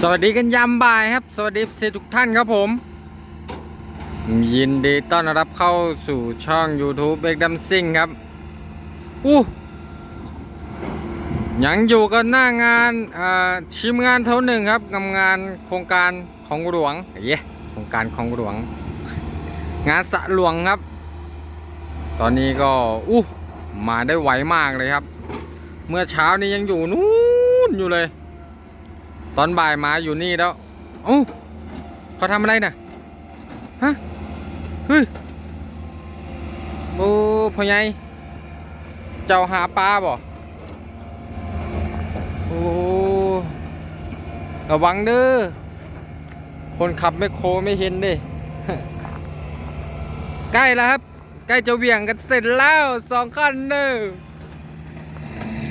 สวัสดีกันยามบ่ายครับ สวัสดีทุกท่านครับผม ยินดีต้อนรับเข้าสู่ช่อง YouTube เบกดัมซิงครับอู้ยังอยู่กันหน้างานอ่าทีมงานเท่าหนึ่งครับกับงานโครงการของหลวงเย้โครงการของหลวง งานสะหลวงครับ ตอนนี้ก็อู้มาได้ไวมากเลยครับ เมื่อเช้านี้ยังอยู่นู้นอยู่เลย ตอนบ่ายมาอยู่นี่แล้วเอ้เขาทำอะไรน่ะฮะเฮ้ยโอ้พ่อใหญ่เจ้าหาปลาบ่โอ้ระวังเด้อคนขับไม่โคไม่เห็นด้ใกล้แล้วครับ ใกล้จะเวียงกันเสร็จแล้วสองคันเด้อ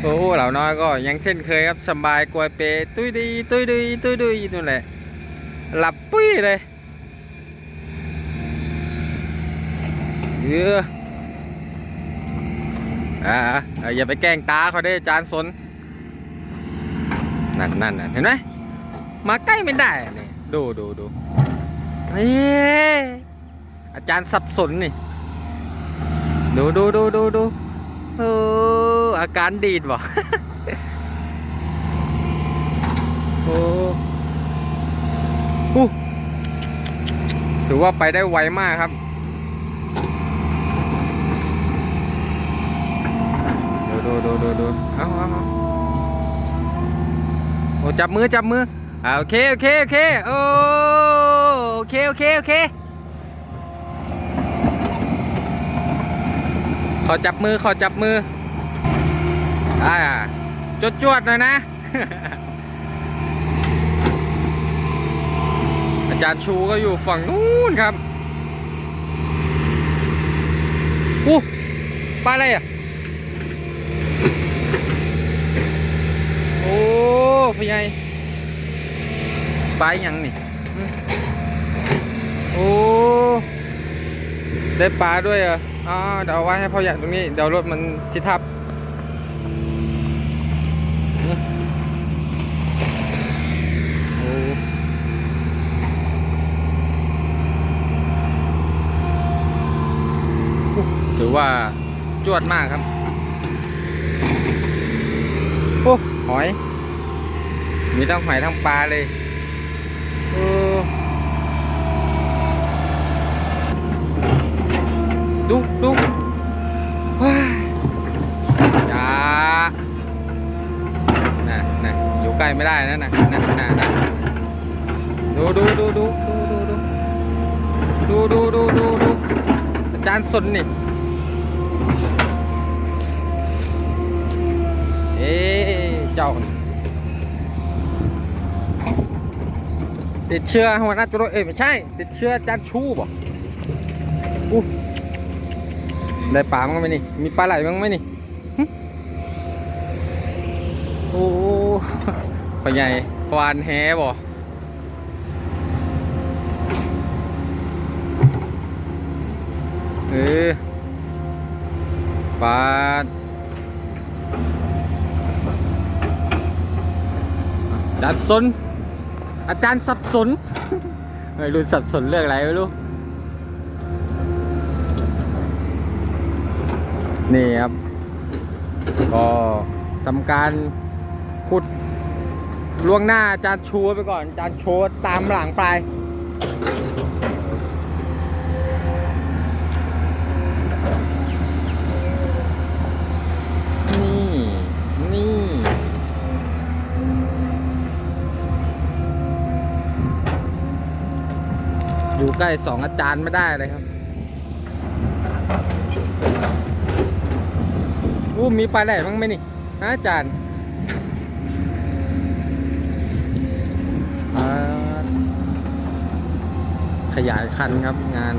โอ้เหล่าน้อยก็ยังเช่นเคยครับสบายกวยเปตุ้ยดีตุ้ยดีตุ้ยดีนู่นแหละหลับปุ้ยเลยเอออ่าอ่าอย่าไปแกล้งตาเขาได้จานสนนั่นนั่นเห็นไหมมาใกล้ไม่ได้นี่ดูดูดูเอ้อาจารย์สับสนนี่ ดูดูดูดูดูเออ อาการดีดบ่โอ้หูถือว่าไปได้ไวมากครับดูดูดูดูดูเอาเอาเอาโอ้จับมือจับมืออ่าโอเคโอเคโอเคโอ้โอเคโอเคโอเคขอจับมือขอจับมือ อ่าจวดจวดๆหน่อยนะ อาจารย์ชูก็อยู่ฝั่งนู้นครับอู้ปลาอะไรอะ โอ้พี่ใหญ่ปลาอหยังนี่ โอ้ ได้ปลาด้วยเหรออ๋อเดี๋ยวเอาไว้ให้พ่อใหญ่ตรงนี้ เดี๋ยวรถมันชิทับนี่โอ้ถื อว่าจวดมากครับ โอ้หอย มีทั้งหอยทั้งปลาเลยโอ้ดูดูว้ายอย่าน่ะน่ะอยู่ใกล้ไม่ได้นะน่ะน่ะน่ะน่ะดูดูดูดูดูดูดูดูดูดูดูอาจารย์สนนี่ จ้าติดเชื้อหัวหน้าจุลเอ้ยไม่ใช่ ติดเชื้อจารย์ชูบ่อู้ได้ปลามั้งไหมนี่ มีปลาไหลมั้งไหมนี่โอ้ปลาใหญ่ควานแฮบ่เออปลาอา จารย์สน อาจารย์สับสนไม่รู้สับสนเรื่องอะไรไม่รู้ นี่ครับ ก็ทำการขุดล่วงหน้าจานชูไปก่อนจานโชว์ตามหลังไปนี่ นี่ อยู่ใกล้สองอาจารย์ไม่ได้เลยครับอู้มีปลาไหลบ้างไหมนี่ฮะอาจารย์ขยายคันครับงาน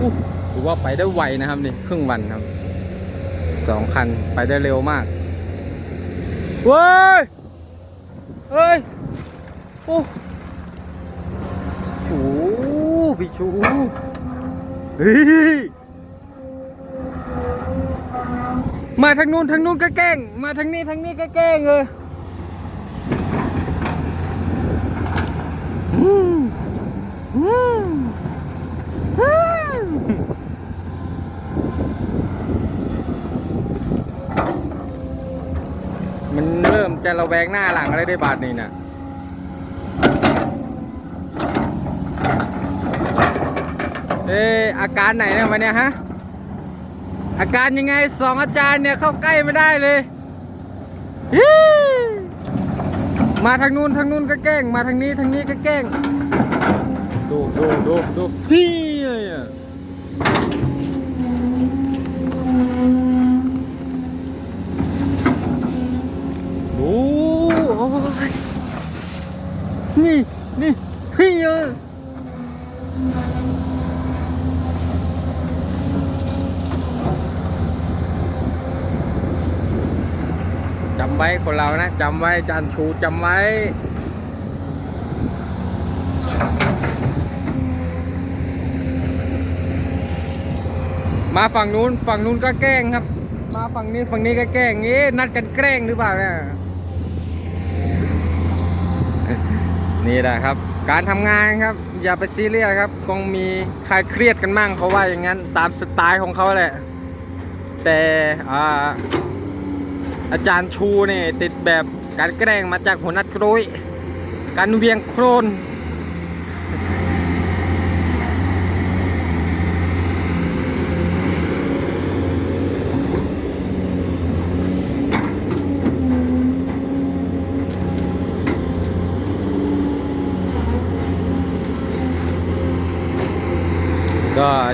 อู้ถือว่าไปได้ไวนะครับนี่ครึ่งวันครับสองคันไปได้เร็วมาก ว้ยเฮ้ย โอ้ชูพี่ชูเฮ้ยมาทางนู้นทางนู้นก็แกล้ง มาทางนี้ทางนี้ก็แกล้งเลยอืมอืมอืมมัน เริ่มจะระแวงหน้าหลังอะไรได้บาทนี่น่ะเอออาการไหนเนี่ยวันเนี้ยฮะ อาการยังไงสองอาจารย์เนี่ยเข้าใกล้ไม่ได้เลย มาทางนู้นทางนู้นก็แกล้ง มาทางนี้ทางนี้ก็แกล้ง ดูดูดูดูฮี นี่นี่ฮีอะจำไว้คนเรานะจำไว้จานชูจำไว้มาฝั่งนู้นฝั่งนู้นก็แกล้งครับ มาฝั่งนี้ฝั่งนี้ก็แกล้งเอ๊ะนัดกันแกล้งหรือเปล่าเนี่ย นี่แหละครับ การทำงานครับ อย่าไปซีเรียสครับคงมีใครเครียดกันมั่งเขาว่าอย่างนั้นตามสไตล์ของเขาแหละ แต่อาอาจารย์ชูนี่ติดแบบการแกล้งมาจากหัวนัดกรุยการเวียงโครน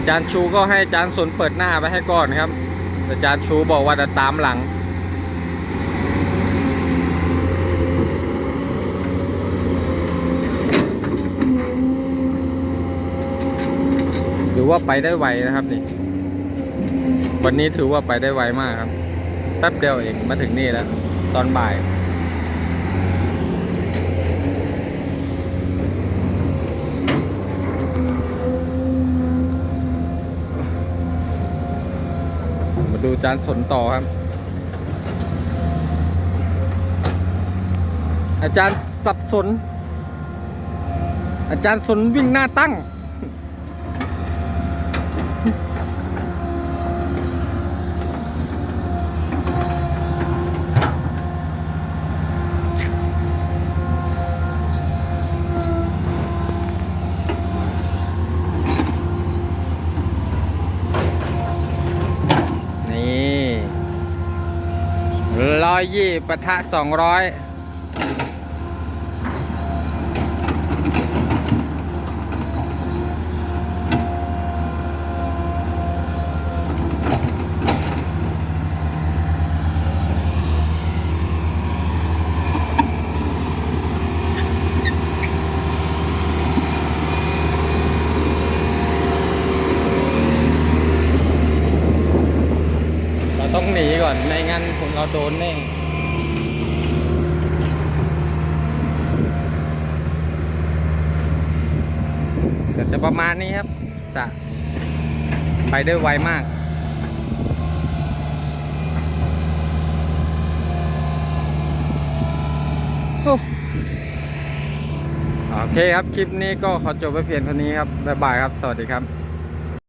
จารย์ชูก็ให้อาจารย์สนเปิดหน้าไปให้ก่อนครับอาจารย์ชูบอกว่าจะตามหลัง ถือว่าไปได้ไวนะครับนี่ วันนี้ถือว่าไปได้ไวมากครับ แป๊บเดียวเองมาถึงนี่แล้ว ตอนบ่าย ดูจานสนต่อครับ อาจารย์สับสน อาจารย์สนวิ่งหน้าตั้ง นี่ร้อ ยี่ปะทะสองร้อยเราต้องหนีก่อน ไม่งั้นผมเราโดนแน่ก็ จะประมาณนี้ครับสะไปได้ไวมากโอ้โอเคครับ คลิปนี้ก็ขอจบไปเพียงเท่านี้ครับ บ๊ายบายครับ สวัสดีครับ